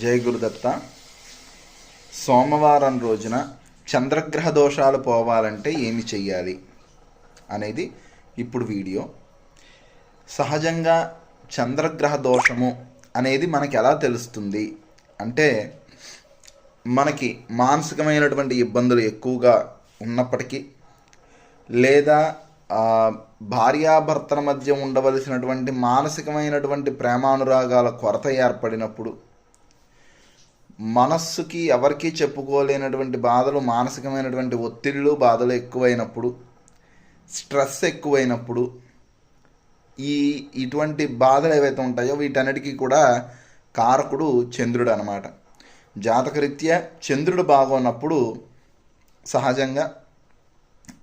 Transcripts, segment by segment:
జై గురుదత్త సోమవారం రోజున చంద్రగ్రహ దోషాలు పోవాలంటే ఏమి చెయ్యాలి అనేది ఇప్పుడు వీడియో. సహజంగా చంద్రగ్రహ దోషము అనేది మనకి ఎలా తెలుస్తుంది? అంటే మనకి మానసికమైనటువంటి ఇబ్బందులు ఎక్కువగా ఉన్నప్పటికీ లేదా భార్యాభర్తల మధ్య ఉండవలసినటువంటి మానసికమైనటువంటి ప్రేమానురాగాల కొరత ఏర్పడినప్పుడు మనస్సుకి ఎవరికీ చెప్పుకోలేనటువంటి బాధలు మానసికమైనటువంటి ఒత్తిళ్ళు బాధలు ఎక్కువైనప్పుడు స్ట్రెస్ ఎక్కువైనప్పుడు ఈ ఇటువంటి బాధలు ఏవైతే ఉంటాయో వీటన్నిటికీ కూడా కారకుడు చంద్రుడు అనమాట జాతకరీత్యా చంద్రుడు బాగున్నప్పుడు సహజంగా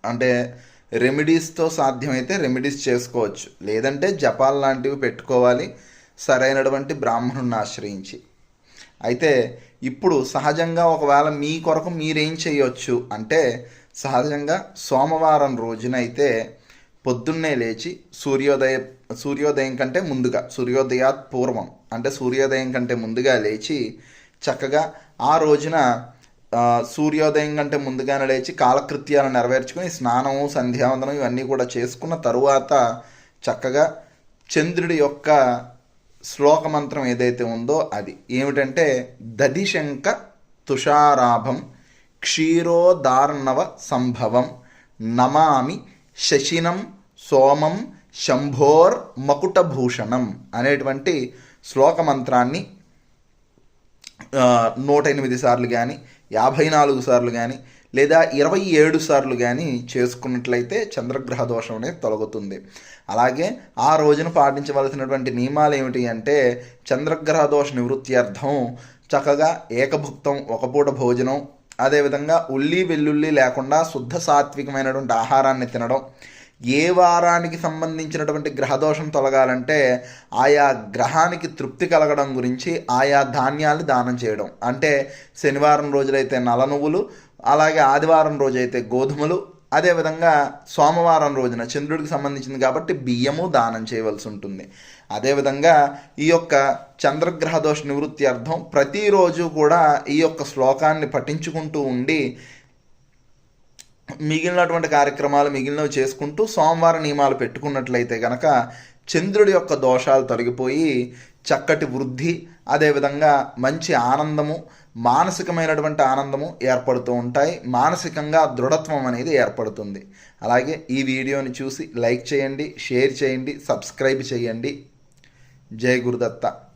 అంటే రెమెడీస్తో సాధ్యమైతే రెమెడీస్ చేసుకోవచ్చు. లేదంటే జపాల్ లాంటివి పెట్టుకోవాలి. సరైనటువంటి బ్రాహ్మణుని ఆశ్రయించి. అయితే ఇప్పుడు సహజంగా ఒకవేళ మీ కొరకు మీరేం చేయొచ్చు అంటే సహజంగా సోమవారం రోజున అయితే పొద్దున్నే లేచి సూర్యోదయ సూర్యోదయం కంటే ముందుగా సూర్యోదయాత్ పూర్వం అంటే సూర్యోదయం కంటే ముందుగా లేచి చక్కగా ఆ రోజున సూర్యోదయం కంటే ముందుగానే లేచి కాలకృత్యాలు నెరవేర్చుకుని స్నానము సంధ్యావందనం ఇవన్నీ కూడా చేసుకున్న తరువాత చక్కగా చంద్రుడి యొక్క శ్లోక మంత్రం ఏదైతే ఉందో అది. ఏమిటంటే దధిశంక తుషారాభం క్షీరోదార్ణవ సంభవం నమామి శశినం సోమం శంభోర్ మకుటభూషణం అనేటువంటి శ్లోక మంత్రాన్ని నూట ఎనిమిది సార్లు కానీ యాభై నాలుగు సార్లు కానీ లేదా ఇరవై ఏడు సార్లు కానీ చేసుకున్నట్లయితే చంద్రగ్రహ దోషం అనేది తొలగుతుంది. అలాగే ఆ రోజున పాటించవలసినటువంటి నియమాలు ఏమిటి అంటే చంద్రగ్రహ దోష నివృత్తి అర్థం చక్కగా ఏకభుక్తం ఒక పూట భోజనం అదేవిధంగా ఉల్లి వెల్లుల్లి లేకుండా శుద్ధ సాత్వికమైనటువంటి ఆహారాన్ని తినడం ఏ వారానికి సంబంధించినటువంటి గ్రహదోషం తొలగాలంటే ఆయా గ్రహానికి తృప్తి కలగడం గురించి ఆయా ధాన్యాలు దానం చేయడం. అంటే శనివారం రోజులైతే నల నువ్వులు అలాగే ఆదివారం రోజైతే గోధుమలు అదేవిధంగా సోమవారం రోజున చంద్రుడికి సంబంధించింది కాబట్టి బియ్యము దానం చేయవలసి ఉంటుంది. అదేవిధంగా ఈ యొక్క చంద్రగ్రహ దోష నివృత్తి అర్థం ప్రతిరోజు కూడా ఈ యొక్క శ్లోకాన్ని పఠించుకుంటూ ఉండి మిగిలినటువంటి కార్యక్రమాలు మిగిలినవి చేసుకుంటూ సోమవార నియమాలు పెట్టుకున్నట్లయితే కనుక చంద్రుడి యొక్క దోషాలు తొలగిపోయి చక్కటి వృద్ధి అదేవిధంగా మంచి ఆనందము మానసికమైనటువంటి ఆనందము ఏర్పడుతూ ఉంటాయి. మానసికంగా దృఢత్వం అనేది ఏర్పడుతుంది. అలాగే ఈ వీడియోని చూసి లైక్ చేయండి షేర్ చేయండి సబ్స్క్రైబ్ చేయండి. జై గురుదత్త.